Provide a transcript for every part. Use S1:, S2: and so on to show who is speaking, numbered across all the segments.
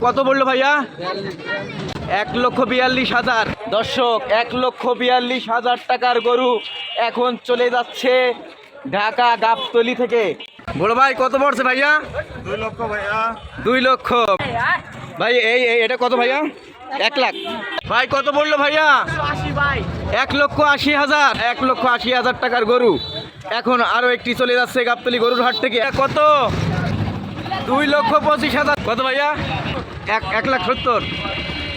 S1: কত বলল ভাইয়া? এক লক্ষ বিয়াল্লিশ হাজার। দর্শক এক লক্ষ বিয়াল্লিশ হাজার টাকার গরু এখন চলে যাচ্ছে ঢাকা গাবতলি থেকে। বড় ভাই কত পড়ছে ভাইয়া?
S2: দুই লক্ষ ভাইয়া।
S1: দুই লক্ষ। ভাই এই এই- এটা কত ভাইয়া? এক লাখ। ভাই কত বলল ভাইয়া? এক লক্ষ আশি হাজার। এক লক্ষ আশি হাজার টাকার গরু। এখন আরও একটি চলে যাচ্ছে গাবতলি গরুর হাট থেকে। কত? দুই লক্ষ পঁচিশ হাজার। কত ভাইয়া? এক এক লাখ সত্তর।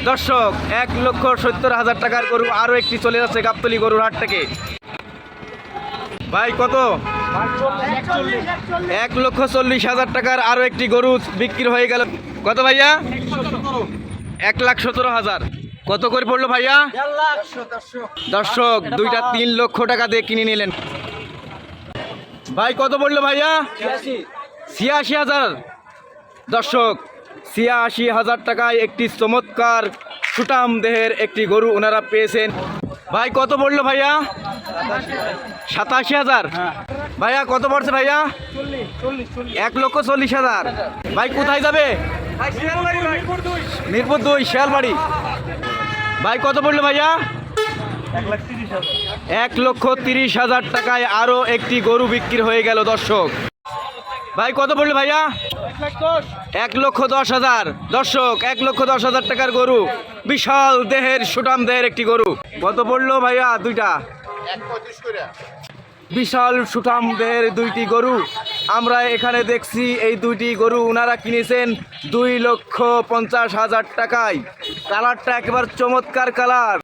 S1: দর্শক, এক লক্ষ সত্তর হাজার টাকার গরু আরও একটি চলে যাচ্ছে গাবতলি গরুর হাট থেকে। ভাই, কত? এক লক্ষ চল্লিশ হাজার টাকার আরও একটি গরু বিক্রি হয়ে গেল। কত ভাইয়া? এক লাখ সতেরো হাজার। কত করে পড়ল ভাইয়া? দর্শক, দুইটা তিন লক্ষ টাকা দিয়ে কিনে নিলেন। ভাই, কত পড়ল ভাইয়া? ছিয়াশি হাজার। দর্শক ছিয়াশি হাজার টাকায় একটি চমৎকার সুটাম দেহের একটি গরু ওনারা পেয়েছেন। ভাই, কত পড়ল ভাইয়া? সাতাশি হাজার? ভাইয়া, কত পড়ছে ভাইয়া? এক লক্ষ চল্লিশ হাজার। ভাই, কোথায় যাবে? মিরপুর দুই, শিয়ালবাড়ি। ভাই, কত পড়ল ভাইয়া?
S2: এক
S1: লক্ষ তিরিশ হাজার টাকায় আরও একটি গরু বিক্রি হয়ে গেল দর্শক। ভাই, কত পড়ল ভাইয়া? এক লক্ষ দশ হাজার। দর্শক এক লক্ষ দশ হাজার টাকার গরু। বিশাল দেহের সুটাম দেহের একটি গরু। কত পড়ল ভাইয়া দুইটা? বিশাল সুঠাম দেহের দুইটি গরু। আমরা এখানে দেখছি এই দুইটি গরু ওনারা কিনেছেন দুই লক্ষ পঞ্চাশ হাজার টাকায়। কালারটা একেবারে চমৎকার কালার।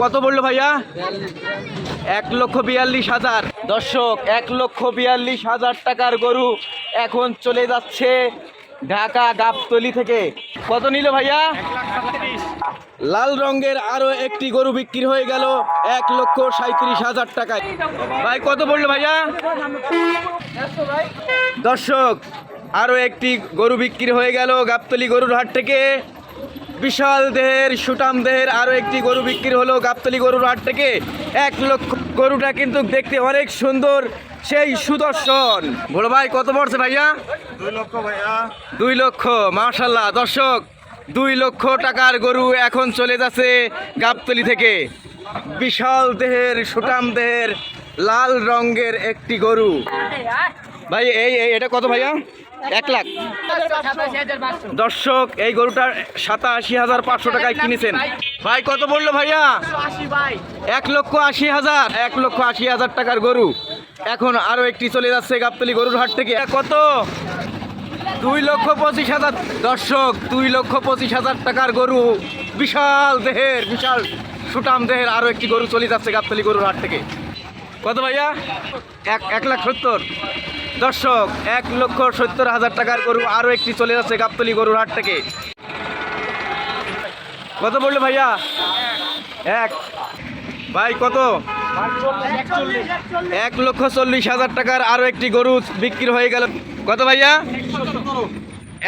S1: কত বলল ভাইয়া? এক লক্ষ বিয়াল্লিশ হাজার। দর্শক, এক লক্ষ বিয়াল্লিশ হাজার টাকার গরু এখন চলে যাচ্ছে ঢাকা গাবতলি থেকে। কত নিল ভাইয়া? লাল রঙের আরও একটি গরু বিক্রি হয়ে গেল এক লক্ষ সাঁত্রিশ হাজার টাকায়। ভাই, কত বলল ভাইয়া? দর্শক, আরও একটি গরু বিক্রি হয়ে গেল গাবতলি গরুর হাট থেকে। বিশাল দেহের সুটাম দেহের আরও একটি গরু বিক্রি হলো গাবতলি গরুর হাট থেকে। এক লক্ষ গরুটা কিন্তু দেখতে অনেক সুন্দর সেই সুদর্শন। বড় ভাই কত পড়ছে ভাইয়া?
S2: দুই লক্ষ ভাইয়া।
S1: দুই লক্ষ মাশাল্লাহ দর্শক দুই লক্ষ টাকার গরু এখন চলে যাচ্ছে গাবতলি থেকে। বিশাল দেহের সুটাম দেহের লাল রঙের একটি গরু। ভাই এই এই- এটা কত ভাইয়া? এক লাখ। দর্শক, এই গরুটার সাতাশি হাজার পাঁচশো টাকায় কিনেছেন। ভাই, কত বলল ভাইয়া? এক লক্ষ আশি হাজার। এক লক্ষ আশি হাজার টাকার গরু। এখন আরও একটি চলে যাচ্ছে গাবতলি গরুর হাট থেকে। কত? দুই লক্ষ পঁচিশ হাজার। দর্শক, দুই লক্ষ পঁচিশ হাজার টাকার গরু। বিশাল দেহের, বিশাল সুটাম দেহের আরও একটি গরু চলে যাচ্ছে গাবতলি গরুর হাট থেকে। কত ভাইয়া? এক এক লাখ সত্তর। দর্শক, এক লক্ষ সত্তর হাজার টাকার গরু আরও একটি চলে যাচ্ছে গাবতলি গরুর হাট থেকে। কত বলল ভাইয়া? এক। ভাই, কত? এক লক্ষ চল্লিশ হাজার টাকার আরও একটি গরু বিক্রি হয়ে গেল। কত ভাইয়া?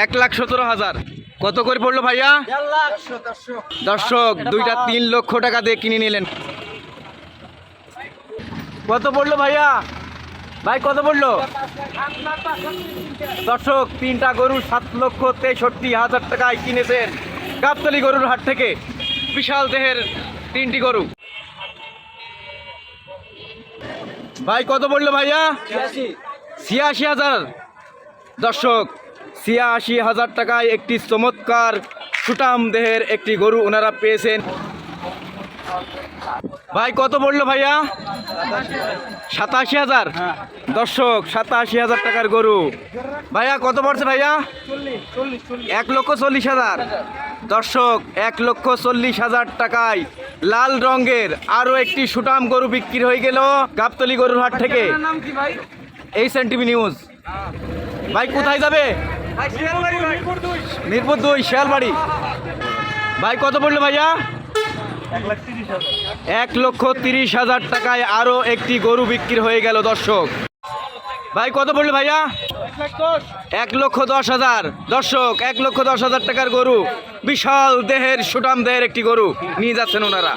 S1: এক লাখ সতেরো হাজার। কত করে পড়ল ভাইয়া? দর্শক, দুইটা তিন লক্ষ টাকা দিয়ে কিনে নিলেন। কত পড়ল ভাইয়া? ভাই কত বলল? দর্শক তিনটা গরু সাত লক্ষ তেষট্টি হাজার টাকায় কিনেছেন গাবতলি গরুর হাট থেকে। বিশাল দেহের তিনটি গরু। ভাই কত বলল ভাইয়া? ছিয়াশি। হাজার। দর্শক ছিয়াশি হাজার টাকায় একটি চমৎকার সুটাম দেহের একটি গরু ওনারা পেয়েছেন। ভাই কত বলল ভাইয়া? সাতাশি হাজার? দর্শক সাতাশি হাজার টাকার গরু। ভাইয়া কত পড়ছে ভাইয়া? এক লক্ষ চল্লিশ হাজার। দর্শক এক লক্ষ চল্লিশ হাজার টাকায় লাল রঙের আরও একটি সুটাম গরু বিক্রি হয়ে গেল গাবতলি গরুর হাট থেকে। এই সেন্টিভি নিউজ। ভাই কোথায় যাবে? মিরপুর দুই শিয়ালবাড়ি। ভাই কত পড়ল ভাইয়া?
S2: এক
S1: লক্ষ তিরিশ হাজার টাকায় আরও একটি গরু বিক্রি হয়ে গেল, দর্শক। ভাই, কত পড়ল ভাইয়া? এক লক্ষ দশ হাজার। দর্শক, এক লক্ষ দশ হাজার টাকার গরু। বিশাল দেহের সুটাম দেহের একটি গরু। নিয়ে যাচ্ছেন ওনারা।